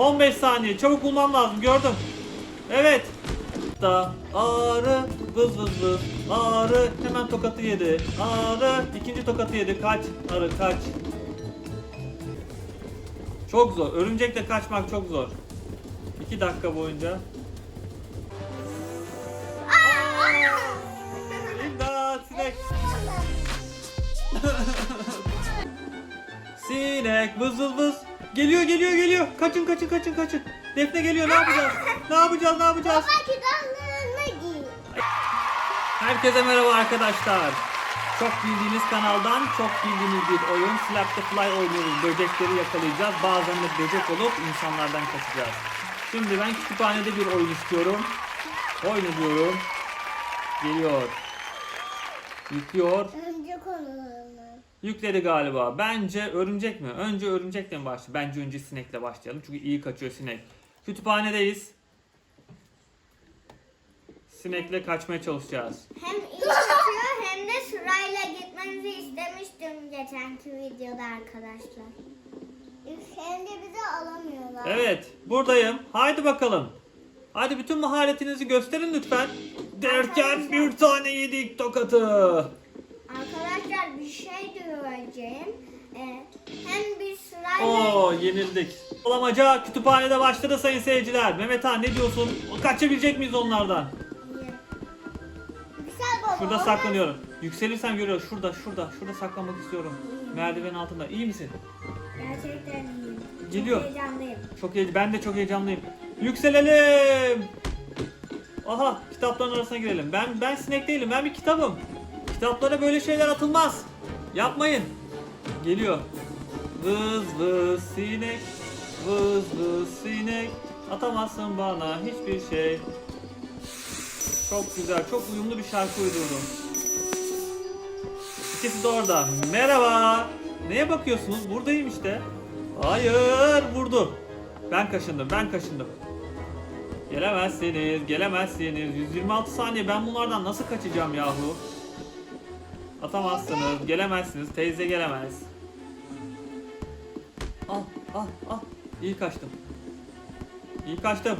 15 saniye. Çabuk bulmam lazım. Gördüm. Evet. Da arı vız vız vız. Arı hemen tokatı yedi. Arı ikinci tokatı yedi. Kaç arı kaç. Çok zor. Örümcekle kaçmak çok zor. 2 dakika boyunca. İmdat sinek. Sinek vız vız vız. Geliyor geliyor geliyor. Kaçın kaçın kaçın kaçın. Defne geliyor ne yapacağız? Ne yapacağız ne yapacağız? Baba kitablarına giy. Herkese merhaba arkadaşlar. Çok bildiğiniz kanaldan çok bildiğiniz bir oyun Slap the Fly oynuyoruz. Böcekleri yakalayacağız. Bazen de böcek olup insanlardan kaçacağız. Şimdi ben kütüphanede bir oyun istiyorum. Oyun diyorum. Geliyor. Yüklüyor. Yükledi galiba. Bence örümcek mi? Önce örümcekle mi başlayalım? Bence önce sinekle başlayalım. Çünkü iyi kaçıyor sinek. Kütüphanedeyiz. Sinekle kaçmaya çalışacağız. Hem iyi kaçıyor hem de sırayla gitmenizi istemiştim geçenki videoda arkadaşlar. Hem de bizi alamıyorlar. Evet, buradayım. Haydi bakalım. Hadi bütün maharetinizi gösterin lütfen. Derken bir tane yedik tokatı. Arkadaşlar bir şey diyeceğim. Ee, hem bir sırayla... Oo, yenildik. Alamaca kütüphanede başladı sayın seyirciler. Mehmet Han ne diyorsun? Kaçabilecek miyiz onlardan? Güzel baba. Şurada saklanıyorum. Yükselirsem görüyor. Şurada, şurada, şurada saklanmak istiyorum. Merdiven altında. İyi misin? Gerçekten iyiyim. Geliyor. Çok heyecanlıyım. Çok heyecan, ben de çok heyecanlıyım. Yükselelim. Aha, kitapların arasına girelim. Ben ben sinek değilim. Ben bir kitabım. Kitaplara böyle şeyler atılmaz. Yapmayın. Geliyor. Vız vız sinek. Vız vız sinek. Atamazsın bana hiçbir şey. Çok güzel, çok uyumlu bir şarkı uydurdum. İkisi de orada. Merhaba. Neye bakıyorsunuz? Buradayım işte. Hayır, vurdu. Ben kaşındım, ben kaşındım. Gelemezsiniz, gelemezsiniz. 126 saniye ben bunlardan nasıl kaçacağım yahu? Atamazsınız, gelemezsiniz. Teyze gelemez. Ah, ah, ah. İyi kaçtım. İyi kaçtım.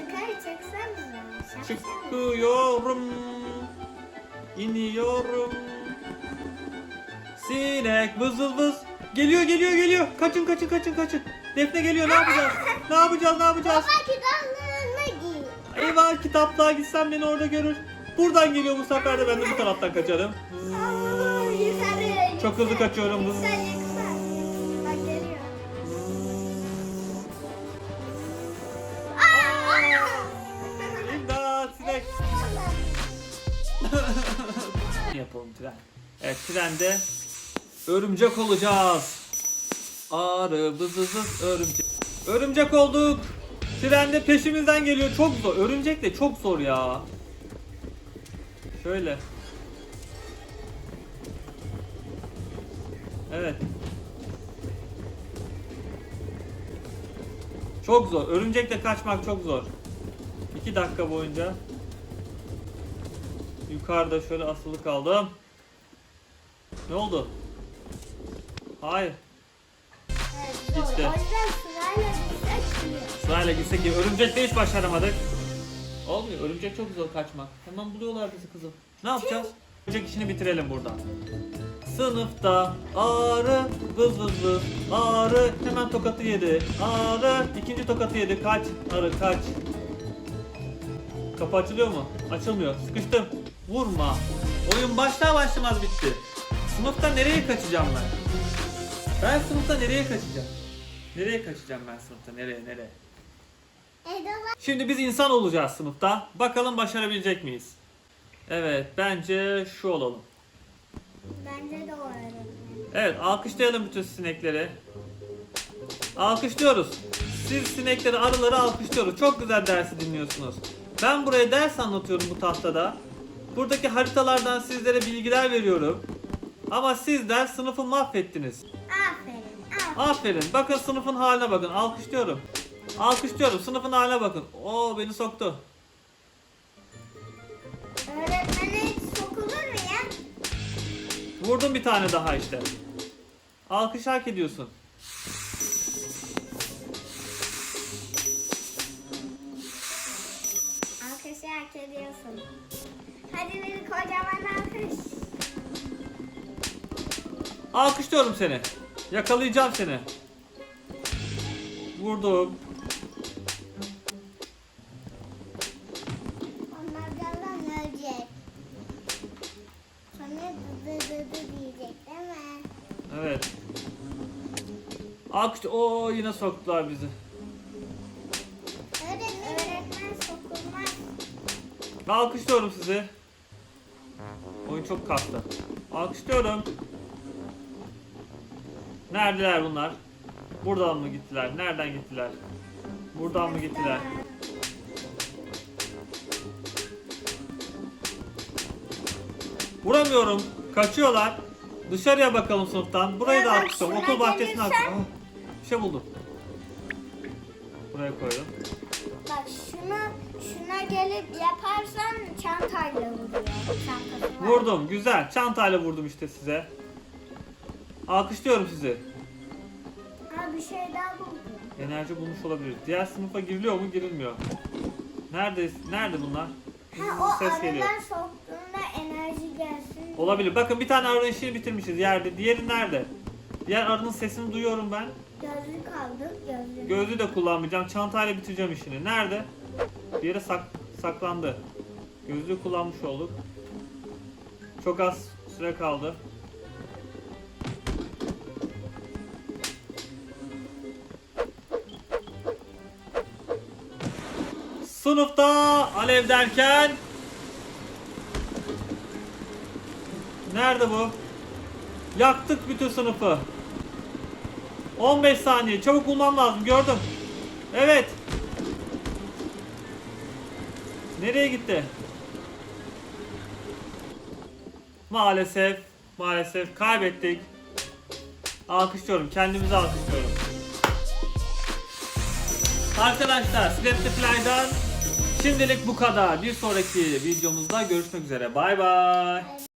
Yukarı çeksenize. Şapşal. Çıkıyorum. İniyorum. Sinek vızıl vız. Geliyor geliyor geliyor. Kaçın kaçın kaçın kaçın. Defne geliyor ne yapacağız? Ne yapacağız ne yapacağız? Baba kitaplarına giy. Eyvah kitaplığa gitsem beni orada görür. Buradan geliyor bu sefer de ben de bu taraftan kaçarım. Yukarı, Çok hızlı yukarı. kaçıyorum. Yüksel yüksel. Bak geliyor. Aa! Yapalım tren. Evet trende örümcek olacağız. Vız örümcek. Örümcek olduk. Trende peşimizden geliyor. Çok zor. Örümcek de çok zor ya. Şöyle. Evet. Çok zor. Örümcekle kaçmak çok zor. 2 dakika boyunca yukarıda şöyle asılı kaldım. Ne oldu? Hayır. Evet, Gitti. sırayla gitsek. Örümcekle hiç başaramadık. Olmuyor. Örümcek çok zor kaçmak. Hemen buluyorlar bizi kızım. Ne yapacağız? Örümcek işini bitirelim buradan. Sınıfta arı vız vız vız arı hemen tokatı yedi. Arı ikinci tokatı yedi. Kaç arı kaç. Kapı açılıyor mu? Açılmıyor. Sıkıştım. Vurma. Oyun başlar başlamaz bitti. Sınıfta nereye kaçacağım ben? Ben sınıfta nereye kaçacağım? Nereye kaçacağım ben sınıfta? Nereye nereye? Şimdi biz insan olacağız sınıfta. Bakalım başarabilecek miyiz? Evet bence şu olalım. Bence de o. Evet alkışlayalım bütün sinekleri. Alkışlıyoruz. Siz sinekleri, arıları alkışlıyoruz. Çok güzel dersi dinliyorsunuz. Ben buraya ders anlatıyorum bu tahtada. Buradaki haritalardan sizlere bilgiler veriyorum. Ama sizler sınıfı mahvettiniz. Aferin. Aferin. Aferin. Bakın sınıfın haline bakın. Alkışlıyorum. Alkışlıyorum. Sınıfın haline bakın. Oo beni soktu. Öğretmene hiç sokulur mu ya? Vurdum bir tane daha işte. Alkış hak ediyorsun. Alkışı hak ediyorsun. Hadi bir kocaman alkış. Alkışlıyorum seni. Yakalayacağım seni. Vurdum. Alkış. Oo yine soktular bizi. Öğretmen, öğretmen sokulmaz. Alkışlıyorum sizi. Oyun çok kastı. Alkışlıyorum. Neredeler bunlar? Buradan mı gittiler? Nereden gittiler? Buradan mı gittiler? Vuramıyorum. Kaçıyorlar. Dışarıya bakalım sınıftan. Burayı da şuna Okul bahçesine. Ah, Bir şey buldum. Buraya koydum. Bak şunu şuna gelip yaparsan çantayla vuruyor. Çantası var. Vurdum. Güzel. Çantayla vurdum işte size. Alkışlıyorum sizi. Ha bir şey daha buldum. Enerji bulmuş olabilir. Diğer sınıfa giriliyor mu? Girilmiyor. Nerede? Nerede bunlar? Ha o Ses geliyor. arılar soktuğunda enerji gelsin. Olabilir. Bakın bir tane işini bitirmişiz yerde. Diğeri nerede? Diğer arının sesini duyuyorum ben. Gözlük aldık gözlük. Gözlüğü de kullanmayacağım. Çantayla bitireceğim işini. Nerede? Bir yere sak saklandı. Gözlüğü kullanmış olduk. Çok az süre kaldı. Sınıfta alev derken Nerede bu? Yaktık bütün sınıfı. 15 saniye. Çabuk bulmam lazım. Gördüm. Evet. Nereye gitti? Maalesef. Maalesef kaybettik. Alkışlıyorum. Kendimizi alkışlıyorum. Arkadaşlar Scrapty Fly'dan şimdilik bu kadar. Bir sonraki videomuzda görüşmek üzere. Bay bay.